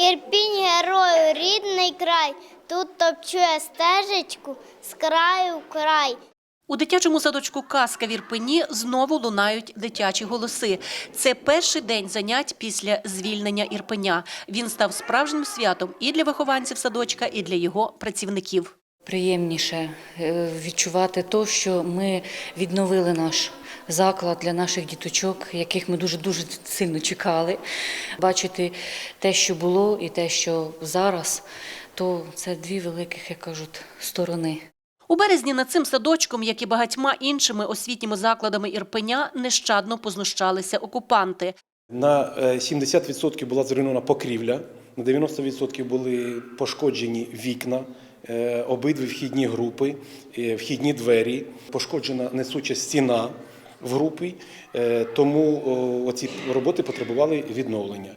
Ірпінь герою, рідний край, тут топчує стежечку з краю в край. У дитячому садочку Казка в Ірпені знову лунають дитячі голоси. Це перший день занять після звільнення Ірпеня. Він став справжнім святом і для вихованців садочка, і для його працівників. Приємніше е, відчувати то, що ми відновили наш заклад для наших діточок, яких ми дуже дуже сильно чекали. Бачити те, що було, і те, що зараз, то це дві великих, як кажуть, сторони. У березні над цим садочком, як і багатьма іншими освітніми закладами Ірпеня, нещадно познущалися окупанти. На е, 70% була зруйнована покрівля, на 90% були пошкоджені вікна, е, обидві вхідні групи, е, вхідні двері, пошкоджена несуча стіна в групі, е, тому ці роботи потребували відновлення.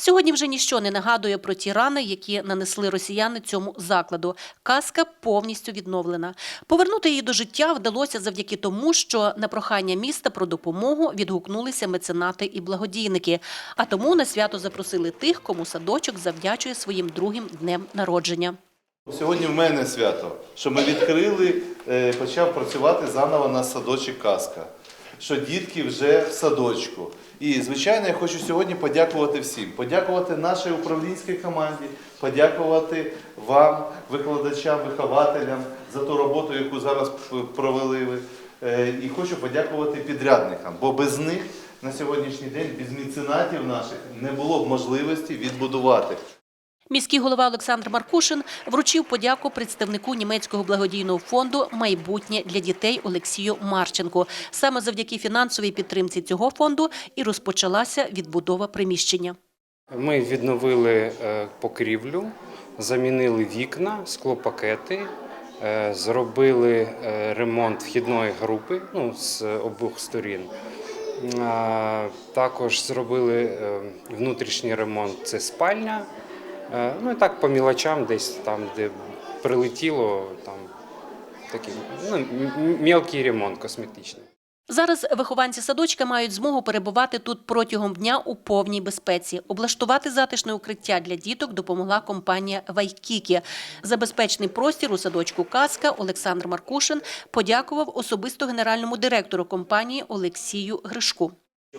Сьогодні вже ніщо не нагадує про ті рани, які нанесли росіяни цьому закладу. Казка повністю відновлена. Повернути її до життя вдалося завдяки тому, що на прохання міста про допомогу відгукнулися меценати і благодійники. А тому на свято запросили тих, кому садочок завдячує своїм другим днем народження. Сьогодні в мене свято, що ми відкрили, е, почав працювати заново на садочок казка. Що дітки вже в садочку. І, звичайно, я хочу сьогодні подякувати всім. Подякувати нашій управлінській команді, подякувати вам, викладачам, вихователям, за ту роботу, яку зараз провели ви. Е, І хочу подякувати підрядникам, бо без них на сьогоднішній день, без меценатів наших, не було б можливості відбудувати. Міський голова Олександр Маркушин вручив подяку представнику німецького благодійного фонду Майбутнє для дітей Олексію Марченку. Саме завдяки фінансовій підтримці цього фонду і розпочалася відбудова приміщення. Ми відновили е, покрівлю, замінили вікна, склопакети, е, зробили е, ремонт вхідної групи ну, з обох сторін. Також зробили внутрішній ремонт це спальня. Е, Ну і так по мілочам, десь там, де прилетіло, там такий ну, мілкий ремонт косметичний. Зараз вихованці садочка мають змогу перебувати тут протягом дня у повній безпеці. Облаштувати затишне укриття для діток допомогла компанія Вайкікі. За безпечний простір у садочку Казка Олександр Маркушин подякував особисто генеральному директору компанії Олексію Гришку.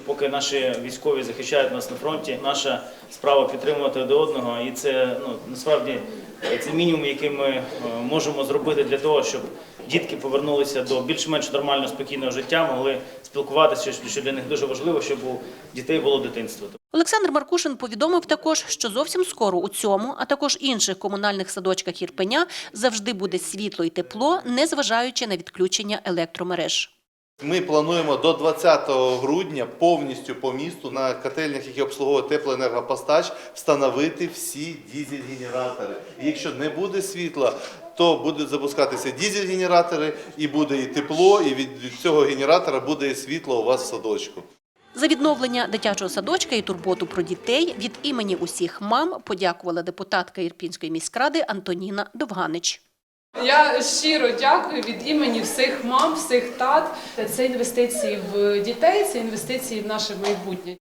Поки наші військові захищають нас на фронті, наша справа підтримувати один одного, і це ну насправді це мінімум, який ми е, можемо зробити для того, щоб дітки повернулися до більш-менш нормального спокійного життя, могли спілкуватися, що для них дуже важливо, щоб у дітей було дитинство. Олександр Маркушин повідомив також, що зовсім скоро у цьому, а також інших комунальних садочках Ірпеня завжди буде світло і тепло, незважаючи на відключення електромереж. Ми плануємо до 20 грудня повністю по місту на котельнях, які обслуговує теплоенергопостач, встановити всі дізель-генератори. Якщо не буде світла, то будуть запускатися дізель-генератори, і буде і тепло, і від цього генератора буде і світло у вас в садочку. За відновлення дитячого садочка і турботу про дітей від імені усіх мам подякувала депутатка Ірпінської міськради Антоніна Довганич. Я щиро дякую від імені всіх мам, всіх тат. Це інвестиції в дітей, це інвестиції в наше майбутнє.